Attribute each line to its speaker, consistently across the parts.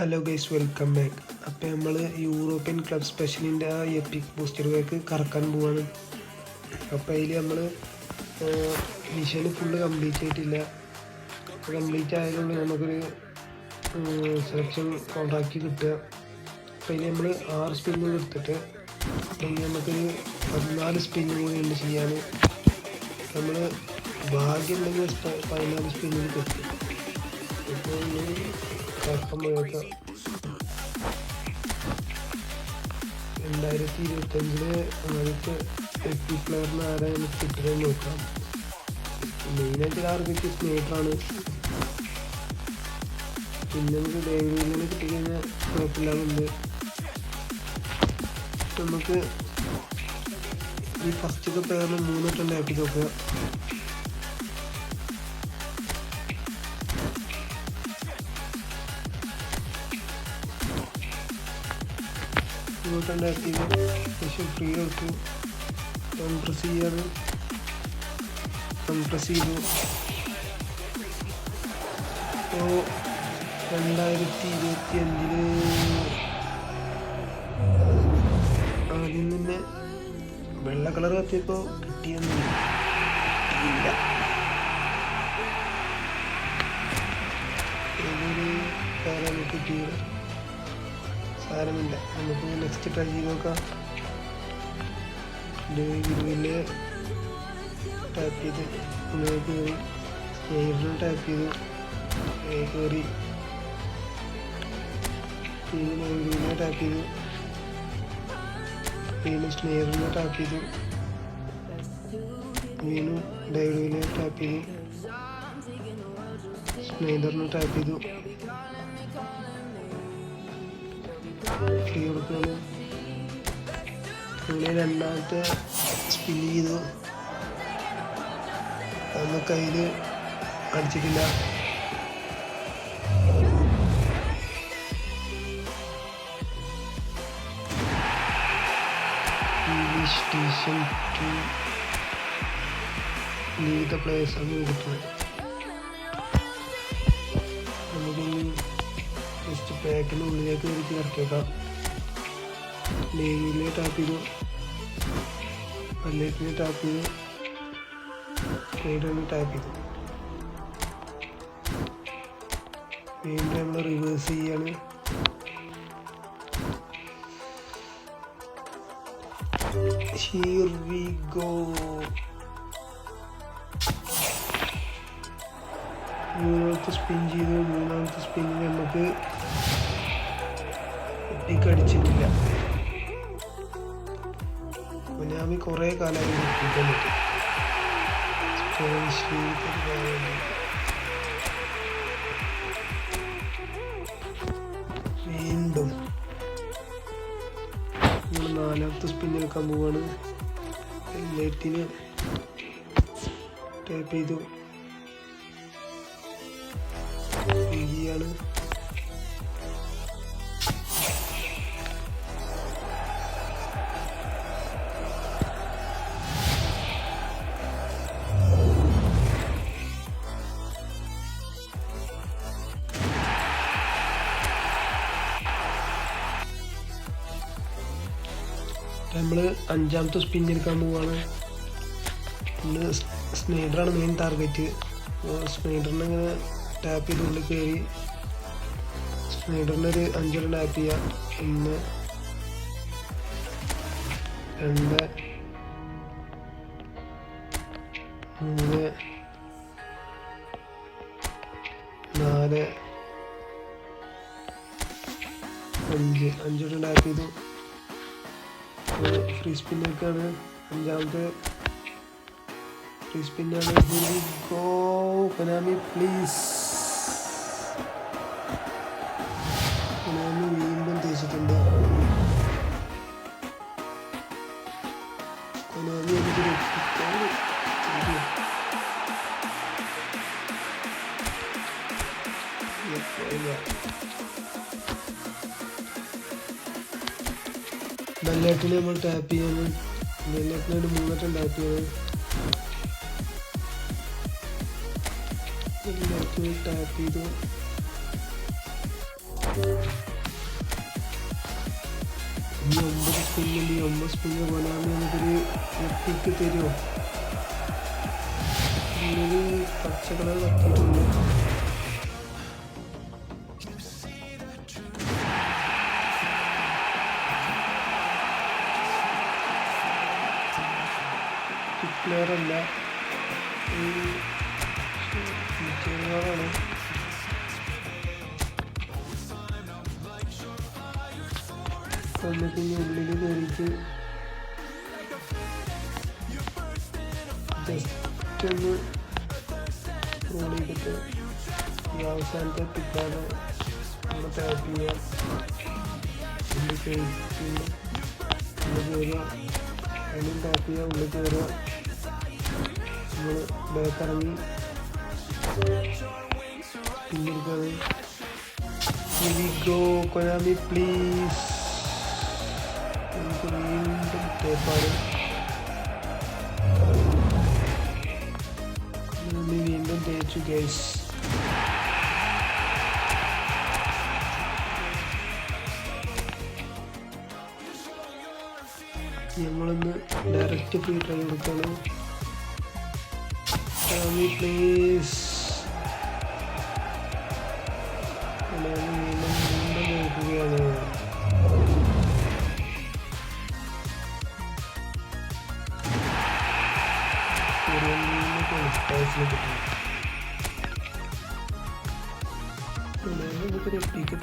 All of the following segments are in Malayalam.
Speaker 1: ഹലോ ഗൈസ് വെൽക്കം ബാക്ക് അപ്പോൾ നമ്മൾ യൂറോപ്യൻ ക്ലബ് സ്പെഷ്യലിന്റെ ആ എപ്പിക് ബൂസ്റ്റർ കറക്കാൻ പോവാണ്. അപ്പോൾ അതിൽ നമ്മൾ മിഷൻ ഫുള്ള് കംപ്ലീറ്റ് ആയിട്ടില്ല കംപ്ലീറ്റ് ആയതുകൊണ്ട് നമുക്കൊരു സെലക്ഷൻ കോൺട്രാക്റ്റ് കിട്ടുക. അപ്പോൾ അതിൽ നമ്മൾ ആറ് സ്പിന്നുകൾ എടുത്തിട്ട് അതിൽ നമുക്കൊരു പതിനാല് സ്പിന്നും കൂടി ഉണ്ട് ചെയ്യാൻ നമ്മൾ ഭാഗ്യമുണ്ടെങ്കിൽ ഉണ്ടെങ്കിൽ പതിനാല് സ്പിന്നുകൾ കിട്ടും. ഇപ്പോൾ പോയേക്കാം രണ്ടായിരത്തി ഇരുപത്തഞ്ചിൽ ആദ്യത്തെ പ്ലെയറിന് ആരായാലും നമുക്ക് നോക്കാം. മെയിനായിട്ട് ആർക്കൊക്കെ സ്നേഹിട്ടാണ് പിന്നെ നമുക്ക് ഡേവിഡിനെ കിട്ടിക്കഴിഞ്ഞാൽ കുഴപ്പമില്ലാന്നുണ്ട് നമുക്ക് ഈ ഫസ്റ്റത്തെ പ്ലെയറിന് മൂന്നെണ്ണം ആക്കി നോക്കുക ഇങ്ങോട്ടുണ്ടാക്കിയത് ശേഷം ഫ്രീ കൊടുത്തു കംപ്രസ് ചെയ്യാതെ കംപ്രസ് ചെയ്തു ഇപ്പോൾ രണ്ടായിരത്തി ഇരുപത്തി അഞ്ചിൽ ആദ്യം തന്നെ വെള്ള കളർ കത്തിയപ്പോൾ കിട്ടിയൊന്നും ഇല്ല ഇതൊരു കാലാണ് സാരമില്ല. നമുക്ക് നെക്സ്റ്റ് ട്രൈ ചെയ്ത് നോക്കാം. ഗുരുവിൽ ടാപ്പ് ചെയ്ത് കയറി. സ്നേഹിറിനെ ടാപ്പ് ചെയ്തു. കയറി ഗുരുവിനെ ടാപ്പ് ചെയ്തു. വീണ്ടും സ്നേഹിതനെ ടാപ്പ് ചെയ്തു. വീണ്ടും ഡൈവിനെ ടാപ്പ് ചെയ്തു. സ്നേഹിതറിനെ ടാപ്പ് ചെയ്തു. ഫ്രീ കൊടുക്കുകയാണ് അങ്ങനെ രണ്ടാമത്തെ സ്പിൻ ചെയ്തു. അന്ന് കയ്യിൽ അടിച്ചിട്ടില്ല. Station to leave the place ആണ് കിട്ടുന്നത് ജസ്റ്റ് പാക്കിന് ഉള്ളിലേക്ക് കയറ്റി ഇറക്കിയേക്കാം. ലേയിലെ ടാപ്പ് ചെയ്തു. പല്ലേറ്റിനെ ടാപ്പ് ചെയ്തു. സൈഡിൽ ടാപ്പ് ചെയ്തു. വീണ്ടും നമ്മൾ റിവേഴ്സ് ചെയ്യാണ്. Here we go. മൂന്നാമത്തെ സ്പിൻ ചെയ്തു മൂന്നാമത്തെ സ്പിന്നിൽ നമുക്ക് ഒട്ടിക്കടിച്ചിട്ടില്ല മുനാമി കുറേ സ്പെഷ്യലി വീണ്ടും നമ്മൾ നാലാമത്തെ സ്പിൻ എടുക്കാൻ പോവാണ്. ടേപ്പ് ടൈപ്പ് ചെയ്തു. ഈസിയാണ് നമ്മൾ അഞ്ചാമത്തെ സ്പിൻ എടുക്കാൻ പോവാണ് നമ്മൾ സ്നൈഡറാണ് മെയിൻ ടാർഗറ്റ് സ്നൈഡറിനെ ഇങ്ങനെ ടാപ്പ് ചെയ്ത് ഉള്ളിൽ കയറി സ്നൈഡറിനെ ഒരു അഞ്ചെണ്ണം ടാപ്പ് ചെയ്യാം. ഒന്ന് രണ്ട് മൂന്ന് നാല് അഞ്ച്. അഞ്ചെണ്ണം ടാപ്പ് ചെയ്തു. ഫ്രീ സ്പിന്നൊക്കെയാണ് അഞ്ചാമത്തെ ഫ്രീ സ്പിന്നാണ് ഗോ കൊനാമി പ്ലീസ് എപ്പോഴാ? ബെല്ലേറ്റിന് നമ്മൾ ടാപ്പ് ചെയ്യണം ബെല്ലേറ്റിന് ഒരു മൂന്നെട്ടം ടാപ്പ് ചെയ്യണം ബെല്ലേറ്റിന് ടാപ്പ് ചെയ്തു ഈ ഒമ്പത് സ്പിന്നിൽ ഈ ഒമ്പത് സ്പിന്ന് കൊലാമി എനിക്കൊരു എത്തിക്ക് തരുമോ ഉള്ളിൽ പച്ച കളർ കത്തിയിട്ടുണ്ട് നമുക്ക് ഇനി ഉള്ളിൽ കയറിയിട്ട് ജസ്റ്റ് ഒന്ന് റോൾ ചെയ്തിട്ട് ഈ അവസാനത്തെ പിക്കാതെ നമ്മൾ ടാപ്പ് ചെയ്യുക ഉള്ളിൽ കയറ്റി ഉള്ളിൽ കയറുക അതിനും ടാപ്പ് ചെയ്യുക ഉള്ളിൽ കയറുക നമ്മൾ ബാക്ക് ഇറങ്ങി പിന്നെടുക്കാതെ ഗോ കൊനാമി പ്ലീസ് നമുക്ക് വീണ്ടും കൊനാമി വീണ്ടും തേച്ചു ഗൈസ് ഞങ്ങളൊന്ന് ഡയറക്റ്റ് ഫ്രീ ട്രൈ കൊടുക്കണം പ്ലീസ് കൊറിയനിൽ ക്വാളിഫയേഴ്സിൽ കിട്ടും കൊനാമി നമുക്കൊരു എത്തിക്ക്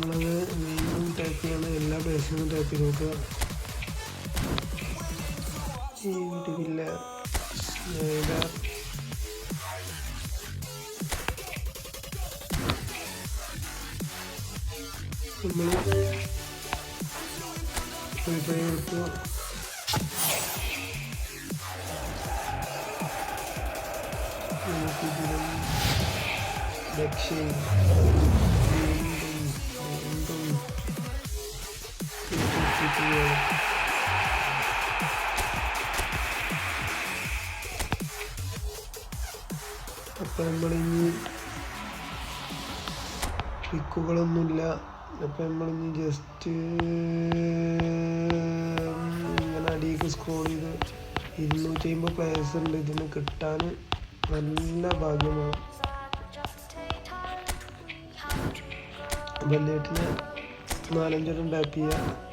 Speaker 1: നമ്മളത് വീണ്ടും ടൈപ്പ് ചെയ്യണം എല്ലാ പ്ലേസിലും ടൈപ്പ് ചെയ്ത് നോക്കുക ഏതാ? നമ്മൾ ഫ്രീ ഫയർ എടുത്തു രക്ഷയും തിരിച്ചെത്തിക്കുകയാണ് അപ്പം നമ്മളിനി ട്രിക്കുകളൊന്നുമില്ല അപ്പം നമ്മളിനി ജസ്റ്റ് ഇങ്ങനെ അടിയിലേക്ക് സ്ക്രോൾ ചെയ്ത് ഇരുന്നൂറ്റി അമ്പത് പ്ലേയേഴ്സ് ഉണ്ട്. ഇതിന് കിട്ടാൻ നല്ല ഭാഗ്യമാണ്. ബല്ലേട്ടിന് നാലഞ്ചെണ്ണം ടാപ്പ് ചെയ്യുക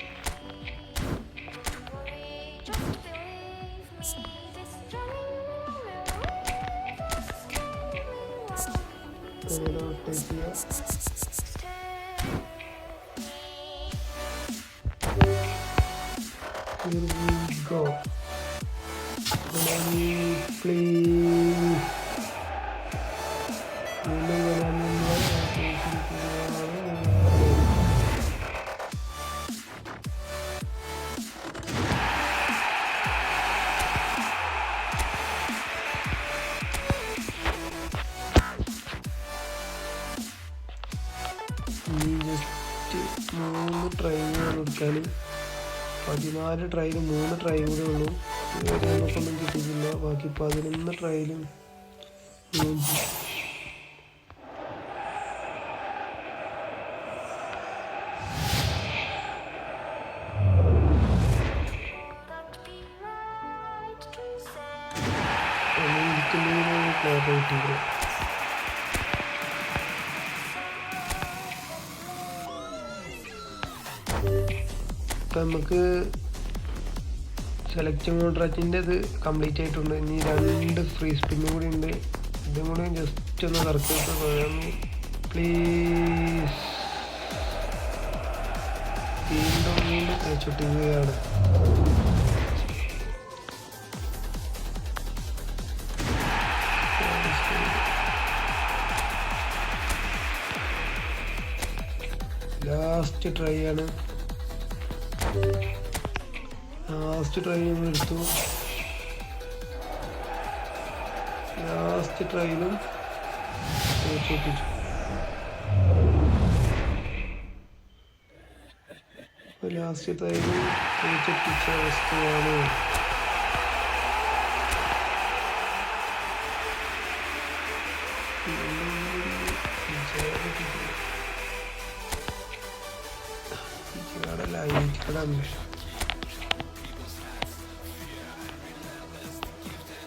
Speaker 1: മൂന്ന് ട്രെയിനുകൾ എടുക്കാൻ പതിനാല് ട്രയൽ മൂന്ന് ട്രയൽ കൂടെ ഉള്ളൂ. നമുക്കൊന്നും കിട്ടിയിട്ടില്ല ബാക്കി പതിനൊന്ന് ട്രയലും നമുക്ക് സെലക്ട് കോൺട്രാക്റ്റിന്റെ ഇത് കംപ്ലീറ്റ് ആയിട്ടുണ്ട്. ഇനി രണ്ട് ഫ്രീ സ്പിന്നും കൂടി ഉണ്ട്. ഇതും കൂടി ജസ്റ്റ് ഒന്ന് കറക്റ്റ് പ്ലീസ് വീണ്ടും വീണ്ടും കഴിച്ചിട്ടിരിക്കുകയാണ് ലാസ്റ്റ് ട്രൈ ആണ്. ലാസ്റ്റ് ട്രൈ നമ്മൾ എടുത്തു ലാസ്റ്റ് ട്രൈയിലും തേച്ചൊട്ടിച്ചു ലാസ്റ്റ് ട്രൈയിലും തേച്ചൊട്ടിച്ച അവസ്ഥയാണ് ലൈറ്റ്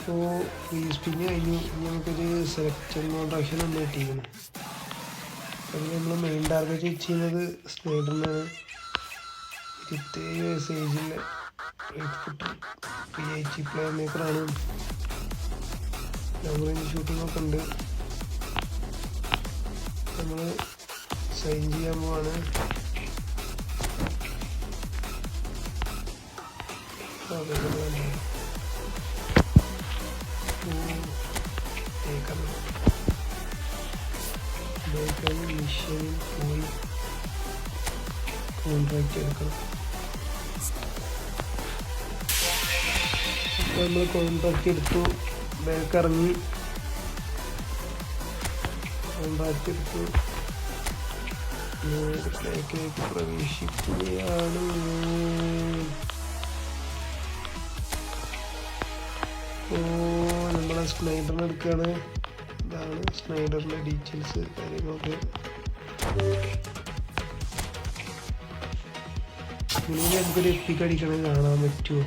Speaker 1: ഫ്രീ സ്പിന്ന് കഴിഞ്ഞു. ഇനി നമുക്കൊരു സെലക്ഷൻ കോൺട്രാക്ഷൻ നമ്മൾ കിട്ടിയിരുന്നു അത് നമ്മൾ മെയിൻ ടാർഗറ്റ് വെച്ചിരുന്നത് സ്നൈഡറിനാണ് ഇരുപത്തേഴ് വയസ്സ് ഏജിലെ eight footer P H player മേക്കറാണ് നമ്മൾ ഷൂട്ടിംഗ് ഒക്കെ ഉണ്ട്. നമ്മൾ സൈൻ ചെയ്യാൻ പോവാണ്. അതെല്ലാം മിഷനിൽ പോയി കോൺട്രാക്റ്റ് എടുക്കണം അപ്പോൾ നമ്മൾ കോൺട്രാക്റ്റ് എടുത്തു. ബാക്ക് ഇറങ്ങി കോൺട്രാക്റ്റ് എടുത്തു. ബാക്കിലേക്ക് പ്രവേശിക്കുകയാണ്. ഓ നമ്മളെ സ്നൈഡറിനെടുക്കുകയാണ് ഇതാണ് സ്നൈഡറിന്റെ ഡീറ്റെയിൽസ് കാര്യങ്ങളൊക്കെ. നമുക്കൊരു എപ്പിക്ക് അടിക്കണ കാണാൻ പറ്റുമോ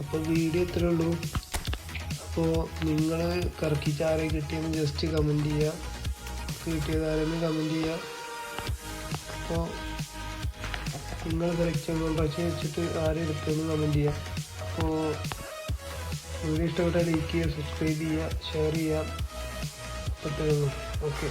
Speaker 1: അപ്പോൾ വീഡിയോ ഇത്രേ ഉള്ളൂ. അപ്പോൾ നിങ്ങൾ കറക്കിച്ചാരെ കിട്ടിയെന്ന് ജസ്റ്റ് കമന്റ് ചെയ്യുക കിട്ടിയതാരെന്ന് കമന്റ് ചെയ്യുക അപ്പോൾ നിങ്ങൾ സെലക്ഷൻ പക്ഷേ വെച്ചിട്ട് ആരും എടുത്തെന്ന് കമന്റ് ചെയ്യുക അപ്പോൾ വീഡിയോ ഇഷ്ടപ്പെട്ടാൽ ലൈക്ക് ചെയ്യുക സബ്സ്ക്രൈബ് ചെയ്യുക ഷെയർ ചെയ്യുക. ഓക്കെ